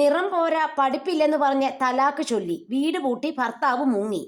നിറം പോരാ പഠിപ്പില്ലെന്ന് പറഞ്ഞ് തലാക്ക് ചൊല്ലി. വീട് പൂട്ടി ഭർത്താവ് മുങ്ങി.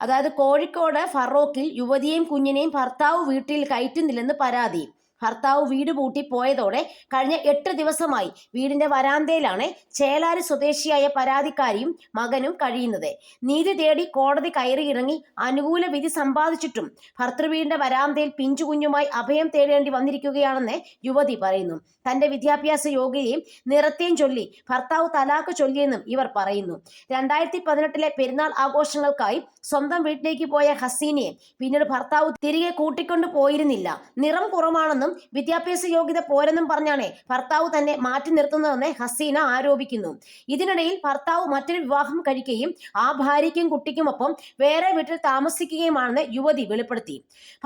അതായത് കോഴിക്കോട് ഫറോക്കിൽ യുവതിയെയും കുഞ്ഞിനെയും ഭർത്താവ് വീട്ടിൽ കയറ്റുന്നില്ലെന്ന് പരാതി. ഭർത്താവ് വീട് പൂട്ടി പോയതോടെ കഴിഞ്ഞ എട്ട് ദിവസമായി വീടിന്റെ വരാന്തയിലാണ് ചേലാരി സ്വദേശിയായ പരാതിക്കാരിയും മകനും കഴിയുന്നത്. നീതി തേടി കോടതി കയറിയിറങ്ങി അനുകൂല വിധി സമ്പാദിച്ചിട്ടും ഭർത്തൃവീടിന്റെ വരാന്തയിൽ പിഞ്ചുകുഞ്ഞുമായി അഭയം തേടേണ്ടി വന്നിരിക്കുകയാണെന്ന് യുവതി പറയുന്നു. തന്റെ വിദ്യാഭ്യാസ യോഗ്യതയും നിറത്തെയും ചൊല്ലി ഭർത്താവ് തലാക്ക് ചൊല്ലിയെന്നും ഇവർ പറയുന്നു. രണ്ടായിരത്തി പതിനെട്ടിലെ പെരുന്നാൾ ആഘോഷങ്ങൾക്കായി സ്വന്തം വീട്ടിലേക്ക് പോയ ഹസീനയെ പിന്നീട് ഭർത്താവ് തിരികെ കൂട്ടിക്കൊണ്ടു പോയിരുന്നില്ല. നിറം കുറവാണെന്നും വിദ്യാഭ്യാസ യോഗ്യത പോരെന്നും പറഞ്ഞാണ് ഭർത്താവ് തന്നെ മാറ്റി നിർത്തുന്നതെന്ന് ഹസീന ആരോപിക്കുന്നു. ഇതിനിടയിൽ ഭർത്താവ് മറ്റൊരു വിവാഹം കഴിക്കുകയും ആ ഭാര്യയ്ക്കും കുട്ടിക്കുമൊപ്പം വേറെ വീട്ടിൽ താമസിക്കുകയുമാണെന്ന് യുവതി വെളിപ്പെടുത്തി.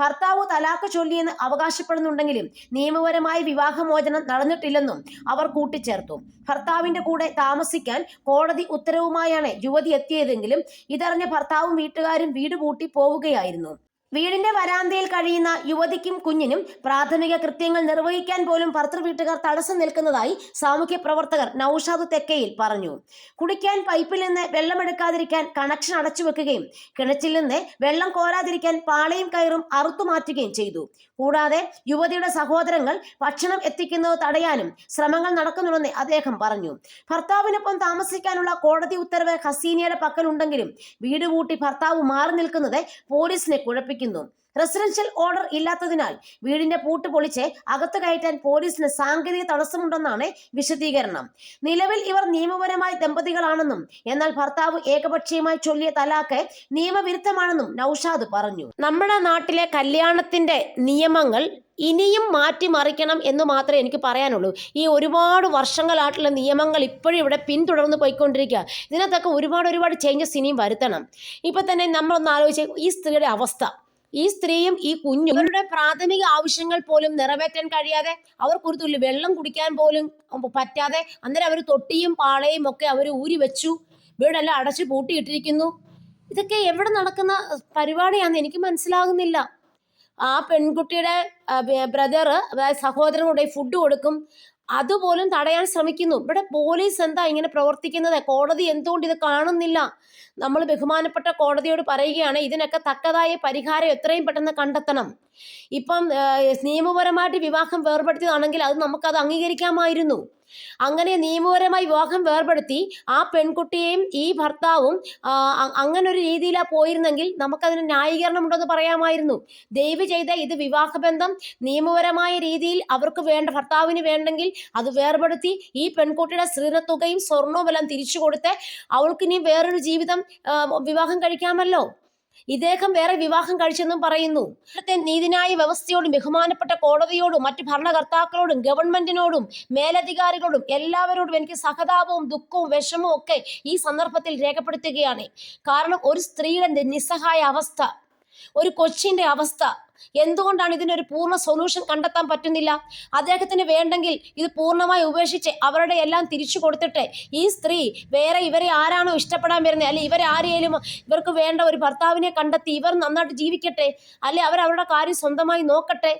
ഭർത്താവ് തലാക്ക് ചൊല്ലിയെന്ന് അവകാശപ്പെടുന്നുണ്ടെങ്കിലും നിയമപരമായ വിവാഹമോചനം നടന്നിട്ടില്ലെന്നും അവർ കൂട്ടിച്ചേർത്തു. ഭർത്താവിന്റെ കൂടെ താമസിക്കാൻ കോടതി ഉത്തരവുമായാണ് യുവതി എത്തിയതെങ്കിലും ഇതറിഞ്ഞ ഭർത്താവും വീട്ടുകാരും വീട് പൂട്ടി പോവുകയായിരുന്നു. വീടിന്റെ വരാന്തയിൽ കഴിയുന്ന യുവതിക്കും കുഞ്ഞിനും പ്രാഥമിക കൃത്യങ്ങൾ നിർവഹിക്കാൻ പോലും ഭർത്തൃ വീട്ടുകാർ തടസ്സം നിൽക്കുന്നതായി സാമൂഹ്യ പ്രവർത്തകർ നൌഷാദ് തെക്കയിൽ പറഞ്ഞു. കുടിക്കാൻ പൈപ്പിൽ നിന്ന് വെള്ളമെടുക്കാതിരിക്കാൻ കണക്ഷൻ അടച്ചു വെക്കുകയും കിണറ്റിൽ നിന്ന് വെള്ളം കോരാതിരിക്കാൻ പാളയും കയറും അറുത്തു മാറ്റുകയും ചെയ്തു. കൂടാതെ യുവതിയുടെ സഹോദരങ്ങൾ ഭക്ഷണം എത്തിക്കുന്നത് തടയാനും ശ്രമങ്ങൾ നടക്കുന്നുണ്ടെന്ന് അദ്ദേഹം പറഞ്ഞു. ഭർത്താവിനൊപ്പം താമസിക്കാനുള്ള കോടതി ഉത്തരവ് ഹസീനയുടെ പക്കലുണ്ടെങ്കിലും വീട് കൂട്ടി ഭർത്താവ് മാറി നിൽക്കുന്നത് പോലീസിനെ കുഴപ്പിക്കുന്നു റെസിഡൻഷ്യൽ ഓർഡർ ഇല്ലാത്തതിനാൽ വീടിന്റെ പൂട്ട് പൊളിച്ച് അകത്ത് കയറ്റാൻ പോലീസിന് സാങ്കേതിക തടസ്സമുണ്ടെന്നാണ് വിശദീകരണം. നിലവിൽ ഇവർ നിയമപരമായ ദമ്പതികളാണെന്നും എന്നാൽ ഭർത്താവ് ഏകപക്ഷീയമായി ചൊല്ലിയ തലാക്ക് നിയമവിരുദ്ധമാണെന്നും നൌഷാദ് പറഞ്ഞു. നമ്മുടെ നാട്ടിലെ കല്യാണത്തിന്റെ നിയമങ്ങൾ ഇനിയും മാറ്റിമറിക്കണം എന്ന് മാത്രമേ എനിക്ക് പറയാനുള്ളൂ. ഈ ഒരുപാട് വർഷങ്ങളായിട്ടുള്ള നിയമങ്ങൾ ഇപ്പോഴും ഇവിടെ പിന്തുടർന്ന് പോയിക്കൊണ്ടിരിക്കുക. ഇതിനകത്തൊക്കെ ഒരുപാട് ഒരുപാട് ചേഞ്ചസ് ഇനിയും വരുത്തണം. ഇപ്പം തന്നെ നമ്മളൊന്ന് ആലോചിച്ച് ഈ സ്ത്രീയുടെ അവസ്ഥ. ഈ സ്ത്രീയും ഈ കുഞ്ഞും അവരുടെ പ്രാഥമിക ആവശ്യങ്ങൾ പോലും നിറവേറ്റാൻ കഴിയാതെ അവർക്ക് ഒരു തുള്ളി വെള്ളം കുടിക്കാൻ പോലും പറ്റാതെ അന്നേരം അവർ തൊട്ടിയും പാളയും ഒക്കെ അവർ ഊരി വെച്ചു. വീടെല്ലാം അടച്ചു പൂട്ടിയിട്ടിരിക്കുന്നു. ഇതൊക്കെ എവിടെ നടക്കുന്ന പരിപാടിയാണെന്ന് എനിക്ക് മനസ്സിലാകുന്നില്ല. ആ പെൺകുട്ടിയുടെ ബ്രദർ അതായത് സഹോദരൻ ഫുഡ് കൊടുക്കും. അതുപോലും തടയാൻ ശ്രമിക്കുന്നു. ഇവിടെ പോലീസ് എന്താ ഇങ്ങനെ പ്രവർത്തിക്കുന്നത്? കോടതി എന്തുകൊണ്ട് ഇത് കാണുന്നില്ല? നമ്മൾ ബഹുമാനപ്പെട്ട കോടതിയോട് പറയുകയാണ് ഇതിനൊക്കെ തക്കതായ പരിഹാരം എത്രയും പെട്ടെന്ന് കണ്ടെത്തണം. ഇപ്പം നിയമപരമായിട്ട് വിവാഹം വേർപെടുത്തിയതാണെങ്കിൽ അത് നമുക്കത് അംഗീകരിക്കാമായിരുന്നു. അങ്ങനെ നിയമപരമായി വിവാഹം വേർപെടുത്തി ആ പെൺകുട്ടിയെയും ഈ ഭർത്താവും അങ്ങനെ ഒരു രീതിയിലാ പോയിരുന്നെങ്കിൽ നമുക്കതിന് ന്യായീകരണം ഉണ്ടെന്ന് പറയാമായിരുന്നു. ദയവ് ചെയ്ത ഇത് വിവാഹബന്ധം നിയമപരമായ രീതിയിൽ അവർക്ക് വേണ്ട ഭർത്താവിന് വേണ്ടെങ്കിൽ അത് വേർപെടുത്തി ഈ പെൺകുട്ടിയുടെ സ്ത്രീധത്തുകയും സ്വർണവും എല്ലാം തിരിച്ചു കൊടുത്ത് അവൾക്ക് ഇനി വേറൊരു ജീവിതം വിവാഹം കഴിക്കാമല്ലോ. ഇദ്ദേഹം വേറെ വിവാഹം കഴിച്ചെന്നും പറയുന്നു. ഇവിടുത്തെ നീതിന്യായ വ്യവസ്ഥയോടും ബഹുമാനപ്പെട്ട കോടതിയോടും മറ്റ് ഭരണകർത്താക്കളോടും ഗവൺമെന്റിനോടും മേലധികാരികളോടും എല്ലാവരോടും എനിക്ക് സഹതാപവും ദുഃഖവും വിഷമവും ഒക്കെ ഈ സന്ദർഭത്തിൽ രേഖപ്പെടുത്തുകയാണ്. കാരണം ഒരു സ്ത്രീയുടെ നിസ്സഹായ അവസ്ഥ ഒരു കൊച്ചിന്റെ അവസ്ഥ. എന്തുകൊണ്ടാണ് ഇതിനൊരു പൂർണ സൊല്യൂഷൻ കണ്ടെത്താൻ പറ്റുന്നില്ല? അദ്ദേഹത്തിന് വേണ്ടെങ്കിൽ ഇത് പൂർണമായി ഉപേക്ഷിച്ച് അവരുടെ എല്ലാം തിരിച്ചു കൊടുത്തിട്ട് ഈ സ്ത്രീ വേറെ ഇവരെ ആരാണോ ഇഷ്ടപ്പെടാൻ വരുന്നത്? അല്ലെ ഇവരെ ആരെയും ഇവർക്ക് വേണ്ട ഒരു ഭർത്താവിനെ കണ്ടെത്തി ഇവർ നന്നായിട്ട് ജീവിക്കട്ടെ? അല്ലെ അവർ അവരുടെ കാര്യം സ്വന്തമായി നോക്കട്ടെ?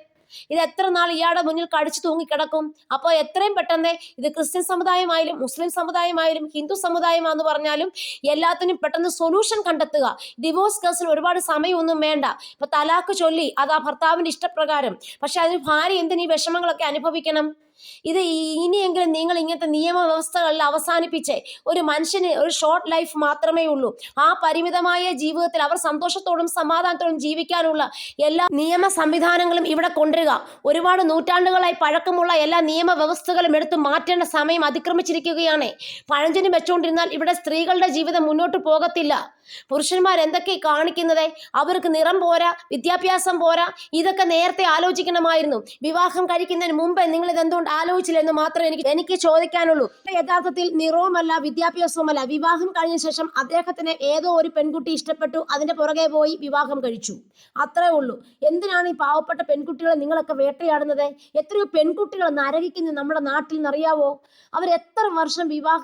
ഇത് എത്ര നാൾ ഇയാളുടെ മുന്നിൽ കടിച്ചു തൂങ്ങിക്കിടക്കും? അപ്പോൾ എത്രയും പെട്ടെന്ന് ഇത് ക്രിസ്ത്യൻ സമുദായമായാലും മുസ്ലിം സമുദായമായാലും ഹിന്ദു സമുദായമാണെന്ന് പറഞ്ഞാലും എല്ലാത്തിനും പെട്ടെന്ന് സൊല്യൂഷൻ കണ്ടെത്തുക. ഡിവോഴ്സ് കേസിന് ഒരുപാട് സമയമൊന്നും വേണ്ട. ഇപ്പൊ തലാക്ക് ചൊല്ലി അത് ആ ഭർത്താവിന്റെ ഇഷ്ടപ്രകാരം. പക്ഷെ അതിന് ഭാര്യ എന്തിനീ വിഷമങ്ങളൊക്കെ അനുഭവിക്കണം? ഇത് ഇനിയെങ്കിലും നിങ്ങൾ ഇങ്ങനത്തെ നിയമവ്യവസ്ഥകളിൽ അവസാനിപ്പിച്ച്. ഒരു മനുഷ്യന് ഒരു ഷോർട്ട് ലൈഫ് മാത്രമേ ഉള്ളൂ. ആ പരിമിതമായ ജീവിതത്തിൽ അവർ സന്തോഷത്തോടും സമാധാനത്തോടും ജീവിക്കാനുള്ള എല്ലാ നിയമ സംവിധാനങ്ങളും ഇവിടെ കൊണ്ടുവരിക. ഒരുപാട് നൂറ്റാണ്ടുകളായി പഴക്കമുള്ള എല്ലാ നിയമവ്യവസ്ഥകളും എടുത്തു മാറ്റേണ്ട സമയം അതിക്രമിച്ചിരിക്കുകയാണ്. പഴഞ്ചനും വെച്ചുകൊണ്ടിരുന്നാൽ ഇവിടെ സ്ത്രീകളുടെ ജീവിതം മുന്നോട്ട് പോകത്തില്ല. പുരുഷന്മാർ എന്തൊക്കെ കാണിക്കുന്നത്? അവർക്ക് നിറം പോരാ വിദ്യാഭ്യാസം പോരാ ഇതൊക്കെ നേരത്തെ ആലോചിക്കണമായിരുന്നു. വിവാഹം കഴിക്കുന്നതിന് മുമ്പ് നിങ്ങൾ ഇതെന്തുകൊണ്ട് ആലോചിച്ചില്ല എന്ന് മാത്രമേ എനിക്ക് എനിക്ക് ചോദിക്കാനുള്ളൂ. യഥാർത്ഥത്തിൽ നിറവുമല്ല വിദ്യാഭ്യാസവുമല്ല. വിവാഹം കഴിഞ്ഞ ശേഷം അദ്ദേഹത്തിന് ഏതോ ഒരു പെൺകുട്ടി ഇഷ്ടപ്പെട്ടു. അതിന്റെ പുറകെ പോയി വിവാഹം കഴിച്ചു. അത്രേ ഉള്ളൂ. എന്തിനാണ് ഈ പാവപ്പെട്ട പെൺകുട്ടികളെ നിങ്ങളൊക്കെ വേട്ടയാടുന്നത്? എത്രയോ പെൺകുട്ടികൾ നരകിക്കുന്നു നമ്മുടെ നാട്ടിൽ നിന്നറിയാവോ അവർ എത്ര വർഷം വിവാഹ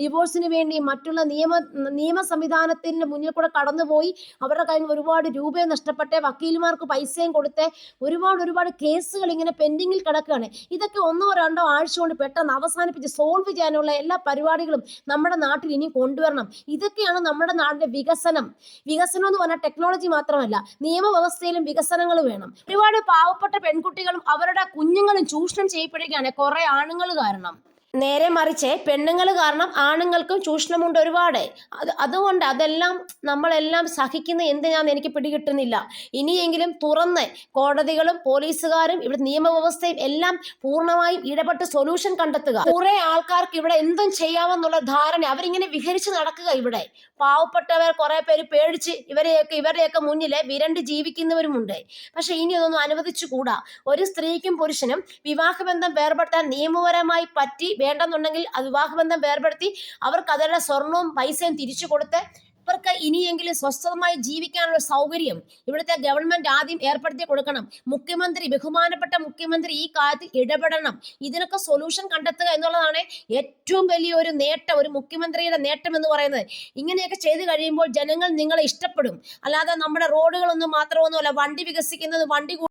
ഡിവോഴ്സിന് വേണ്ടി മറ്റുള്ള നിയമ നിയമ സംവിധാനത്തിന് മുന്നിൽ കൂടെ കടന്നുപോയി അവരുടെ കയ്യിൽ ഒരുപാട് രൂപയും നഷ്ടപ്പെട്ട് വക്കീലുമാർക്ക് പൈസയും കൊടുത്ത് ഒരുപാട് ഒരുപാട് കേസുകൾ ഇങ്ങനെ പെൻഡിങ്ങിൽ കിടക്കുകയാണ്. ഇതൊക്കെ ഒന്ന് രണ്ടോ ആഴ്ച കൊണ്ട് പെട്ടെന്ന് അവസാനിപ്പിച്ച് സോൾവ് ചെയ്യാനുള്ള എല്ലാ പരിപാടികളും നമ്മുടെ നാട്ടിൽ ഇനി കൊണ്ടുവരണം. ഇതൊക്കെയാണ് നമ്മുടെ നാടിന്റെ വികസനം. വികസനം എന്ന് പറഞ്ഞാൽ ടെക്നോളജി മാത്രമല്ല നിയമവ്യവസ്ഥയിലും വികസനങ്ങൾ വേണം. ഒരുപാട് പാവപ്പെട്ട പെൺകുട്ടികളും അവരുടെ കുഞ്ഞുങ്ങളും ചൂഷണം ചെയ്യപ്പെടുകയാണ് കുറെ ആണുങ്ങൾ കാരണം. നേരെ മറിച്ച് പെണ്ണുങ്ങൾ കാരണം ആണുങ്ങൾക്കും ചൂഷണമുണ്ട് ഒരുപാട്. അത് അതുകൊണ്ട് അതെല്ലാം നമ്മളെല്ലാം സഹിക്കുന്ന എന്തിനാന്ന് എനിക്ക് പിടികിട്ടുന്നില്ല. ഇനിയെങ്കിലും തുറന്ന് കോടതികളും പോലീസുകാരും ഇവിടെ നിയമവ്യവസ്ഥയും എല്ലാം പൂർണമായും ഇടപെട്ട് സൊല്യൂഷൻ കണ്ടെത്തുക. കുറെ ആൾക്കാർക്ക് ഇവിടെ എന്തും ചെയ്യാമെന്നുള്ള ധാരണ അവരിങ്ങനെ വിഹരിച്ച് നടക്കുക ഇവിടെ. പാവപ്പെട്ടവർ കുറെ പേര് പേടിച്ച് ഇവരെയൊക്കെ ഇവരുടെയൊക്കെ മുന്നിൽ വിരണ്ട് ജീവിക്കുന്നവരുമുണ്ട്. പക്ഷെ ഇനി അതൊന്നും അനുവദിച്ചുകൂടാ. ഒരു സ്ത്രീക്കും പുരുഷനും വിവാഹബന്ധം വേർപെടുത്താൻ നിയമപരമായി പറ്റി വേണ്ടെന്നുണ്ടെങ്കിൽ വിവാഹബന്ധം വേർപെടുത്തി അവർക്ക് അവരുടെ സ്വർണവും പൈസയും തിരിച്ചു കൊടുത്ത് ഇവർക്ക് ഇനിയെങ്കിലും സ്വസ്ഥമായി ജീവിക്കാനുള്ള സൗകര്യം ഇവിടുത്തെ ഗവൺമെന്റ് ആദ്യം ഏർപ്പെടുത്തി കൊടുക്കണം. മുഖ്യമന്ത്രി ബഹുമാനപ്പെട്ട മുഖ്യമന്ത്രി ഈ കാര്യത്തിൽ ഇടപെടണം. ഇതിനൊക്കെ സൊല്യൂഷൻ കണ്ടെത്തുക എന്നുള്ളതാണ് ഏറ്റവും വലിയ ഒരു നേട്ടം ഒരു മുഖ്യമന്ത്രിയുടെ നേട്ടം എന്ന് പറയുന്നത്. ഇങ്ങനെയൊക്കെ ചെയ്തു കഴിയുമ്പോൾ ജനങ്ങൾ നിങ്ങളെ ഇഷ്ടപ്പെടും. അല്ലാതെ നമ്മുടെ റോഡുകളൊന്നും മാത്രമൊന്നുമല്ല വണ്ടി വികസിക്കുന്നത് വണ്ടി